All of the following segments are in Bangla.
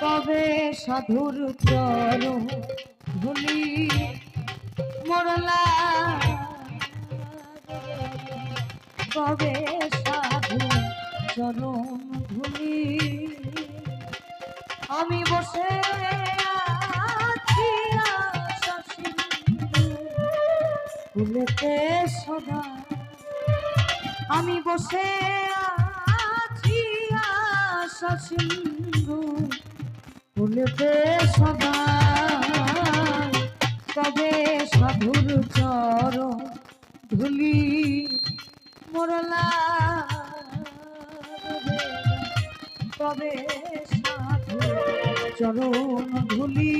তবে সাধুর চর মরলা। কবে সাধু চরণ ধুলি। আমি বসে ফুলেতে সদা। আমি বসে আছি আশা ফুলেতে সদা তবে সাধুর চর ধুলি মরলা। তবে সাধুর চরণ ধুলি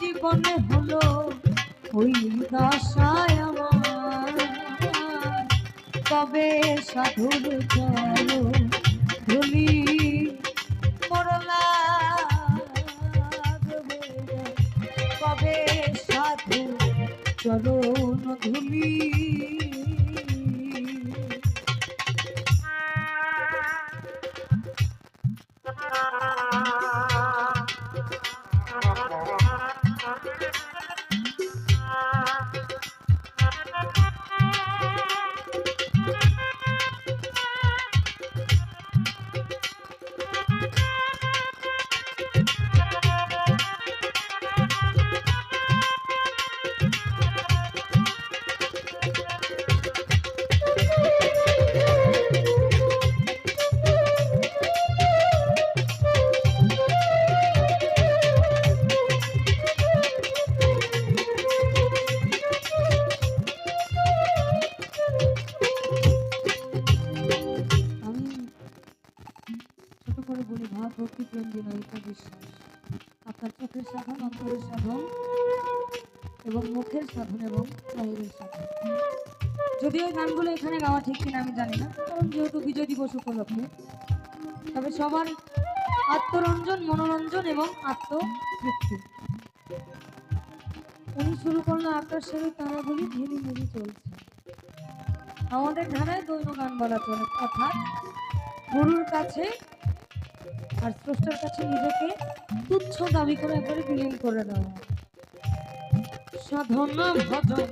জীবনে হলো ওই দশায় আমার। তবে সাধুর চলো ধুলি কবে সাধু চলো ধুলি আপনার চোখের সাধন, অন্তরের সাধন এবং মুখের সাধন এবং বাইরের সাধন। যদিও এই গানগুলো এখানে গাওয়া ঠিক কিনা আমি জানি না, কারণ যেহেতু বিজয় দিবস উপলক্ষে, তবে সবার আত্মরঞ্জন, মনোরঞ্জন এবং আত্মতৃপ্তি। উনি শুরু করল আকাশের তারাগুলি ধীরে ধীরে চলছে। আমাদের ধারায় দৈন গান বলা চলে, অর্থাৎ গুরুর কাছে আর স্রষ্টার কাছে নিজেকে তুচ্ছ দাবি করে একবারে বিলীন করে দেওয়া সাধন ভজন।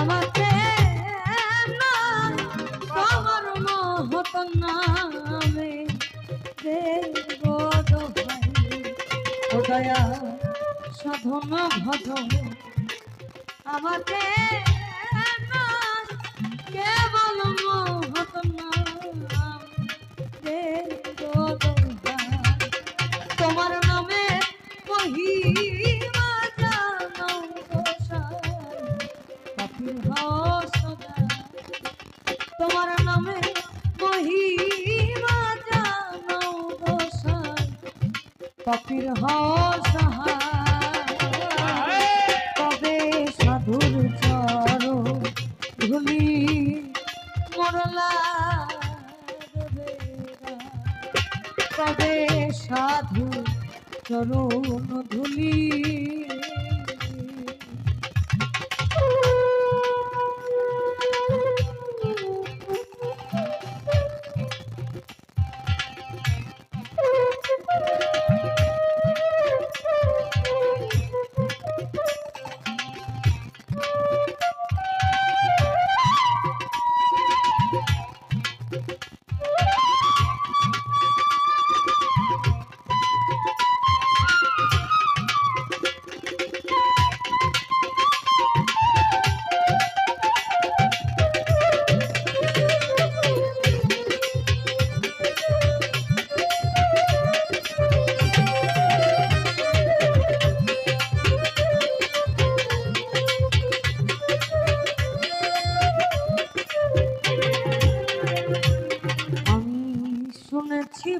আমাকে তোমার মহত নামে দেব দয়া সাধন ভজন? আমাকে তবে সাধু চরণ ধুলি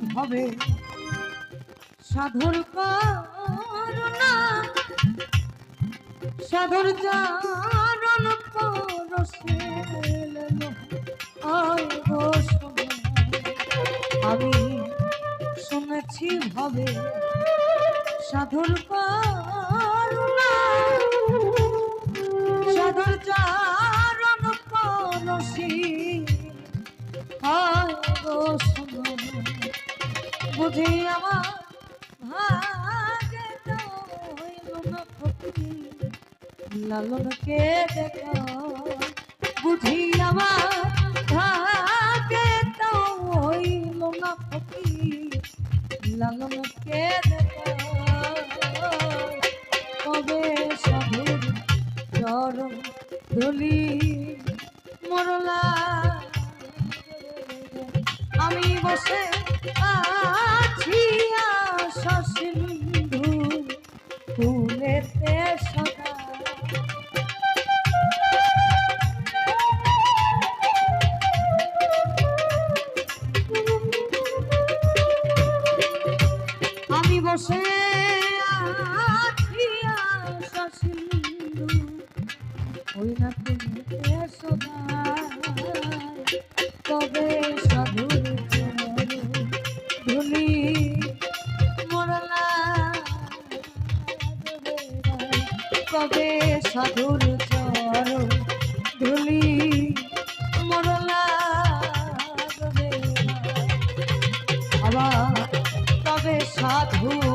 ভবে সাধুর করুণা সাধুর চারণ পরশে আমি শুনেছি হবে সাধুর করুণা বুঝি আমার ভাগে তো হইল না ফকির, লালনকে দেখা? বুঝি আমার ভাগে তো হইল না ফকির, লালনকে দেখা? কবে সাধুর চরণ ধুলি মরলা? আমি বসে আশা সিন্ধু ফুলেতে সদা আমি বসে সিন্ধু ওই না ফুলেতে সদা সাধুর চরণ ধুলি মরলা আবার তবে সাধু